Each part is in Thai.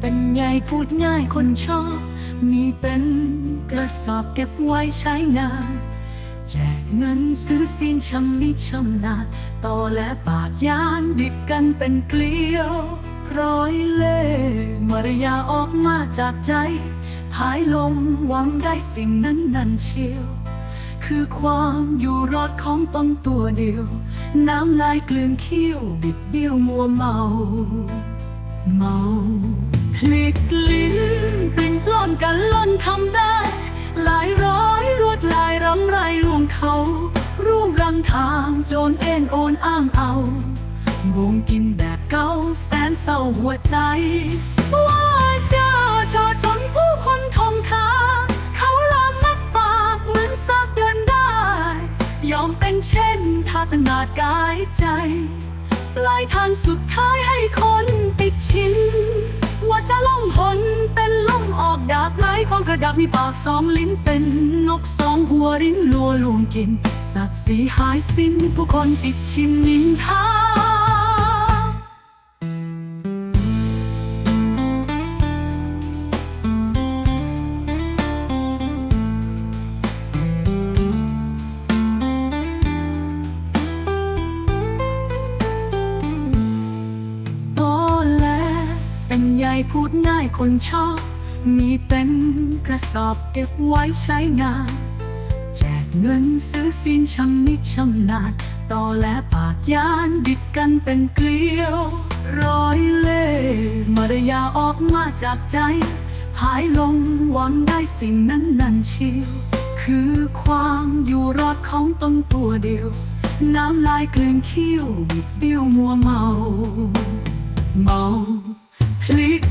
เป็นไงพูดง่ายคนชอบ มีเป็นกระสอบเก็บไว้ใช้งาน แจกเงินซื้อสินชำนิชำนาญต่อและปากยานดิบกันเป็นเกลียว ร้อยเล่มารยาออกมาจากใจ หายลมหวังได้สิ่งนั้นนันเชียว คือความอยู่รอดของตนตัวเดียว น้ำลายกลืนเขี้ยว บิดเบี้ยวมัวเมา เมา พลิกลิ้นปลิ้นปล้อนกันล่อนทำได้ หลายร้อยรวดลายรำไรรวงเขาร่วมรังทางโจรเอ็นโอนอ้างเอาวงกินแบบเก่าแสนเศร้าหัวใจ ว่าเจ้าจอจนผู้คนทองคาเขาลามมักปากเหมือนซักเดินได้ ยอมเป็นเช่นถ้าขนาดกายใจ ปลายทางสุดท้ายให้คน ระดับมีปากสองลิ้นเป็นนกสองหัวริ้นลัวลวงกิน สัตว์สีหายสิ้นผู้คนปิดชินนินทาโตแลเป็นใยพูดง่ายคนชอบ มีเป็นกระสอบเก็บไว้ใช้งาน แจกเงินซื้อสินชำนิชำนาญต่อและปากยานดิดกันเป็นเกลียว ร้อยเล่มารยาออกมาจากใจ หายลงหวังได้สิ่งนั้นนันเชียว คือความอยู่รอดของตนตัวเดียว น้ำลายกลืนเขี้วบิดเบี้ยวมัวเมา เมาพลิก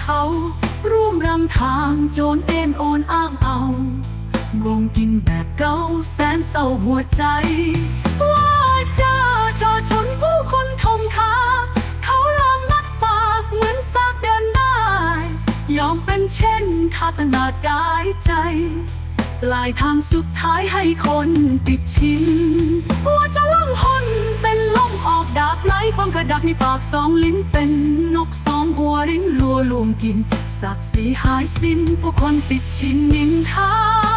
เขา ร่วมรำทางโจรเอ็นโอนอ้างเอา วงกินแบบเก่าแสนเศร้าหัวใจ ว่าจ้าจอชนผู้คนทมคาเขาลามมัดปากเหมือนซากเดินได้ ยอมเป็นเช่นถ้าขนาดกายใจปลายทางสุดท้ายให้คนติดชินว่าจะล่องหนเป็ ระดักมีปากสองลิ้นเป็นนกสองหัวริ้นลัวลวงกินศักดิ์ศรีหายสิ้นผู้คนติดชินนินทา